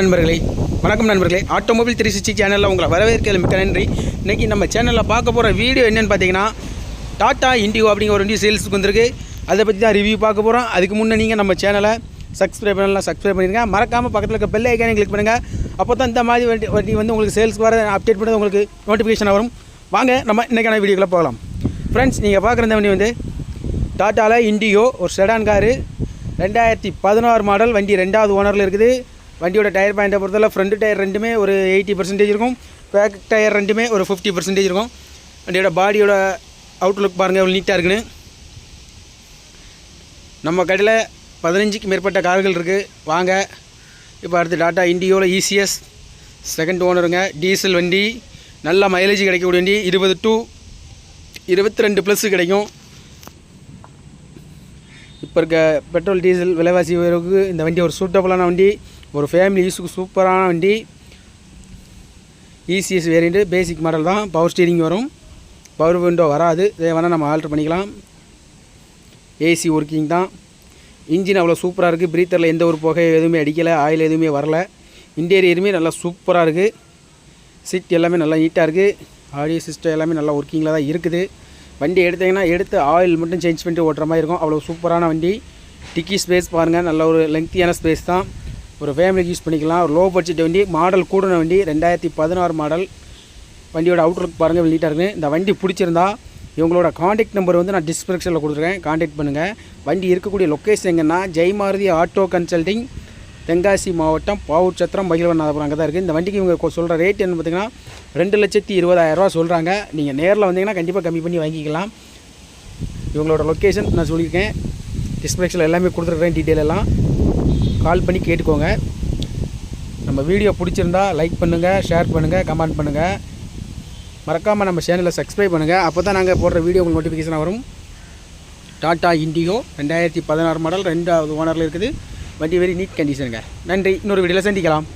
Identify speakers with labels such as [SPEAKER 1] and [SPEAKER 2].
[SPEAKER 1] நண்பர்களே வணக்கம் நண்பர்களே. ஆட்டோமொபைல் த்ரீ சிக்ஸ்டி சேனலில் உங்களை வரவேற்கிறது மிக்க நன்றி. இன்றைக்கி நம்ம சேனலில் பார்க்க போகிற வீடியோ என்னென்னு பார்த்தீங்கன்னா டாட்டா இண்டிகோ அப்படிங்கிற ஒரு வண்டி சேல்ஸுக்கு வந்திருக்கு. அதை பற்றி தான் ரிவ்யூ பார்க்க போகிறோம் அதுக்கு முன்னே நீங்கள் நம்ம சேனலை சப்ஸ்கிரைப் பண்ணலாம் சப்ஸ்கிரைப் பண்ணிடுங்க மறக்காமல் பக்கத்தில் இருக்க பெல் ஐக்கானே கிளிக் பண்ணுங்கள் அப்போ தான் இந்த மாதிரி வண்டி வண்டி வந்து உங்களுக்கு சேல்ஸ்க்கு வர அப்டேட் பண்ணது உங்களுக்கு நோட்டிஃபிகேஷன் வரும். வாங்க நம்ம இன்றைக்கான வீடியோக்குள்ளே போகலாம். ஃப்ரெண்ட்ஸ் நீங்கள் பார்க்குற இந்த வண்டி வந்து டாட்டாவில் இண்டிகோ ஒரு செடான் காரு ரெண்டாயிரத்தி பதினாறு மாடல் வண்டி ரெண்டாவது ஓனரில் இருக்குது. வண்டியோட டயர் பாயிண்ட்டை பொறுத்தவரை ஃப்ரண்ட் டயர் ரெண்டுமே ஒரு எயிட்டி பர்சன்டேஜ் இருக்கும். பேக் டயர் ரெண்டுமே ஒரு ஃபிஃப்டி பர்சன்டேஜ் இருக்கும். வண்டியோட பாடியோட அவுட்லுக் பாருங்கள் எவ்வளோ நீட்டாக இருக்குன்னு. நம்ம கடையில் பதினஞ்சுக்கு மேற்பட்ட கார்கள் இருக்குது வாங்க. இப்போ அடுத்து டாட்டா இண்டியோவில் இசிஎஸ் செகண்ட் ஓனருங்க டீசல் வண்டி நல்ல மைலேஜ் கிடைக்கக்கூடிய வண்டி இருபது டு இருபத்தி ரெண்டு ப்ளஸ்ஸு கிடைக்கும். இப்போ இருக்க பெட்ரோல் டீசல் விலைவாசி உயர்வுக்கு இந்த வண்டி ஒரு சூட்டபுளான வண்டி. ஒரு ஃபேமிலி யூஸுக்கு சூப்பரான வண்டி. இசிஎஸ் வேரியண்ட்டு பேசிக் மாடல் தான். பவர் ஸ்டீரிங் வரும். பவர் விண்டோ வராது. இதை வேணால் நம்ம ஆல்ட்ரு பண்ணிக்கலாம். ஏசி ஒர்க்கிங் தான். இன்ஜின் அவ்வளோ சூப்பராக இருக்குது ப்ரீத்தரில் எந்த ஒரு புகை எதுவுமே அடிக்கலை. ஆயில் எதுவுமே வரல. இன்டீரியருமே நல்லா சூப்பராக இருக்குது சீட் எல்லாமே நல்லா நீட்டாக இருக்குது ஆடியோ சிஸ்டம் எல்லாமே நல்லா ஒர்க்கிங்கில் தான் இருக்குது. வண்டி எடுத்தீங்கன்னா எடுத்து ஆயில் மட்டும் சேஞ்ச் பண்ணிட்டு ஓட்டுற மாதிரி இருக்கும். அவ்வளோ சூப்பரான வண்டி. டிக்கி ஸ்பேஸ் பாருங்கள் நல்ல ஒரு லெங்க்த்தியான ஸ்பேஸ் தான். ஒரு ஃபேமிலிக்கு யூஸ் பண்ணிக்கலாம். ஒரு லோ பட்ஜெட் வண்டி மாடல் கூடின வண்டி ரெண்டாயிரத்தி பதினாறு மாடல் வண்டியோட அவுட்லுக் பாருங்கள் நீட்டாக இருக்குது இந்த வண்டி பிடிச்சிருந்தா இவங்களோட காண்டாக்ட் நம்பர் வந்து நான் டிஸ்கிரிப்ஷனில் கொடுத்துருக்கேன். காண்டாக்ட் பண்ணுங்கள் வண்டி இருக்கக்கூடிய லொக்கேஷன் எங்கன்னா ஜெய்மாருதி ஆட்டோ கன்சல்டிங் தென்காசி மாவட்டம் பாவூர் சத்திரம் மகிழ்வநாதபுரம் அங்கே தான் இருக்குது இந்த வண்டிக்கு இவங்க சொல்கிற ரேட் என்ன பார்த்தீங்கன்னா ரெண்டு லட்சத்தி இருபதாயிரரூவா சொல்கிறாங்க நீங்கள் நேரில் வந்தீங்கன்னா கண்டிப்பாக கம்மி பண்ணி வாங்கிக்கலாம். இவங்களோட லொக்கேஷன் நான் சொல்லியிருக்கேன். டிஸ்கிரிப்ஷனில் எல்லாமே கொடுத்துருக்குறேன் டீட்டெயில் எல்லாம். கால் பண்ணி கேட்டுக்கோங்க. நம்ம வீடியோ பிடிச்சிருந்தா லைக் பண்ணுங்கள் ஷேர் பண்ணுங்கள் கமெண்ட் பண்ணுங்கள் மறக்காமல் நம்ம சேனலை சப்ஸ்கிரைப் பண்ணுங்கள் அப்போ தான் நாங்கள் போடுற வீடியோ உங்களுக்கு நோட்டிஃபிகேஷன் வரும். டாட்டா இண்டிகோ ரெண்டாயிரத்தி பதினாறு மாடல் ரெண்டாவது ஓனரில் இருக்குது. வண்டி வெரி நீட் கண்டிஷனுங்க நன்றி. இன்னொரு வீடியோவில் சந்திக்கலாம்.